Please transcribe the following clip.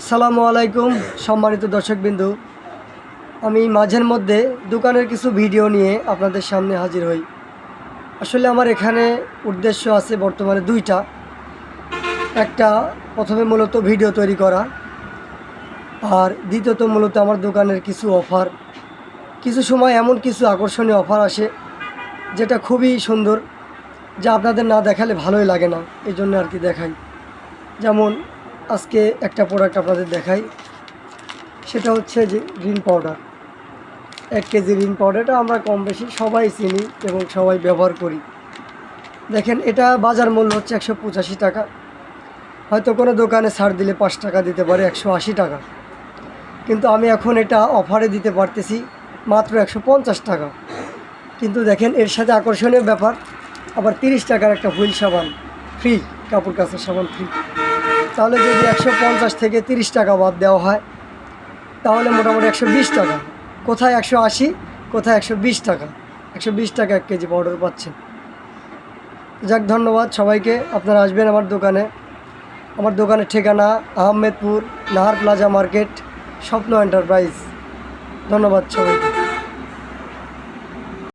সালামু আলাইকুম, সম্মানিত দর্শকবিন্দু। আমি মাঝের মধ্যে দোকানের কিছু ভিডিও নিয়ে আপনাদের সামনে হাজির হই। আসলে আমার এখানে উদ্দেশ্য আছে বর্তমানে দুইটা। একটা, প্রথমে মূলত ভিডিও তৈরি করা। আর দ্বিতীয়ত মূলত আমার দোকানের কিছু অফার। কিছু সময় এমন কিছু আকর্ষণীয় অফার আসে, যেটা খুবই সুন্দর, যা আপনাদের না দেখালে ভালোই লাগে না। এই জন্য আর কি দেখাই। যেমন আজকে একটা প্রোডাক্ট আপনাদের দেখাই। সেটা হচ্ছে যে রিন পাউডার এক কেজি রিন পাউডারটা আমরা কম বেশি সবাই চিনি এবং সবাই ব্যবহার করি। দেখেন, এটা বাজার মূল্য হচ্ছে একশো পঁচাশি টাকা। হয়তো কোনো দোকানে ছাড় দিলে পাঁচ টাকা দিতে পারে, একশো আশি টাকা। কিন্তু আমি এখন এটা অফারে দিতে পারতেছি মাত্র একশো পঞ্চাশ টাকা। কিন্তু দেখেন, এর সাথে আকর্ষণীয় ব্যাপার, আবার তিরিশ টাকার একটা হুইল সাবান ফ্রি কাপড় কাচের সাবান ফ্রি তাহলে যদি একশো পঞ্চাশ থেকে তিরিশ টাকা বাদ দেওয়া হয়, তাহলে মোটামুটি একশো বিশ টাকা। কোথায় একশো আশি, কোথায় একশো বিশ টাকা। একশো বিশ টাকা এক কেজি পাউডার পাচ্ছেন। যাক, ধন্যবাদ সবাইকে। আপনারা আসবেন আমার দোকানে। আমার দোকানের ঠিকানা Ahmedpur, Nahar plaza market, Swapna enterprise. ধন্যবাদ সবাইকে।